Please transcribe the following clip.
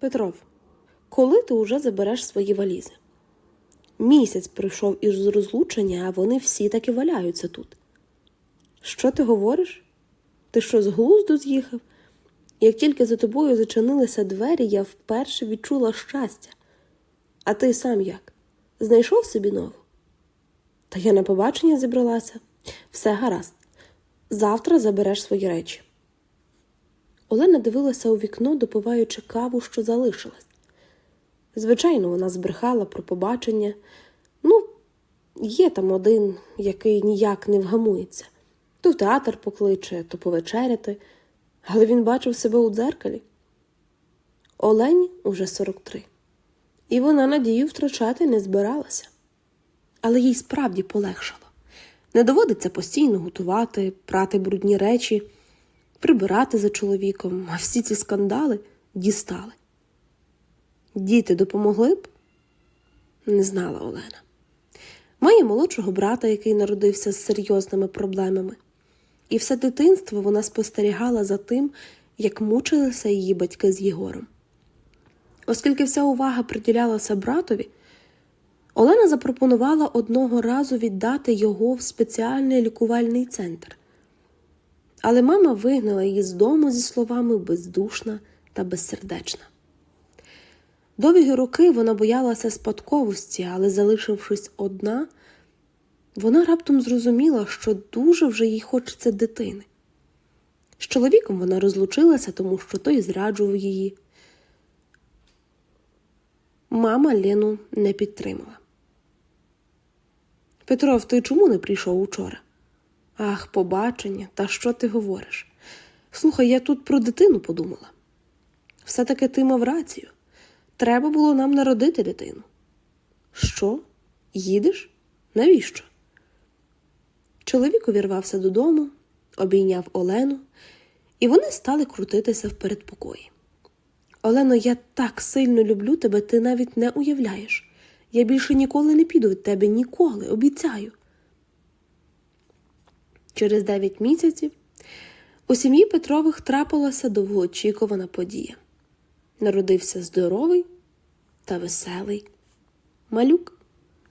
Петров, коли ти уже забереш свої валізи? Місяць прийшов із розлучення, а вони всі таки валяються тут. Що ти говориш? Ти що з глузду з'їхав? Як тільки за тобою зачинилися двері, я вперше відчула щастя. А ти сам як? Знайшов собі нову? Та я на побачення зібралася. Все гаразд. Завтра забереш свої речі. Олена дивилася у вікно, допиваючи каву, що залишилась. Звичайно, вона збрехала про побачення. Ну, є там один, який ніяк не вгамується. То в театр покличе, то повечеряти, але він бачив себе у дзеркалі. Олені уже 43. І вона надію втрачати не збиралася. Але їй справді полегшало. Не доводиться постійно готувати, прати брудні речі, прибирати за чоловіком, а всі ці скандали дістали. Діти допомогли б? Не знала Олена. Має молодшого брата, який народився з серйозними проблемами, і все дитинство вона спостерігала за тим, як мучилися її батьки з Єгором. Оскільки вся увага приділялася братові, Олена запропонувала одного разу віддати його в спеціальний лікувальний центр. Але мама вигнала її з дому зі словами бездушна та безсердечна. Довгі роки вона боялася спадковості, але, залишившись одна, вона раптом зрозуміла, що дуже вже їй хочеться дитини. З чоловіком вона розлучилася, тому що той зраджував її. Мама Лену не підтримала. Петров, ти чому не прийшов учора? Ах, побачення, та що ти говориш? Слухай, я тут про дитину подумала. Все таки ти мав рацію. Треба було нам народити дитину. Що? Їдеш? Навіщо? Чоловік увірвався додому, обійняв Олену, і вони стали крутитися в передпокої. Олено, я так сильно люблю тебе, ти навіть не уявляєш. Я більше ніколи не піду від тебе, ніколи, обіцяю. Через дев'ять місяців у сім'ї Петрових трапилася довгоочікувана подія. Народився здоровий та веселий малюк.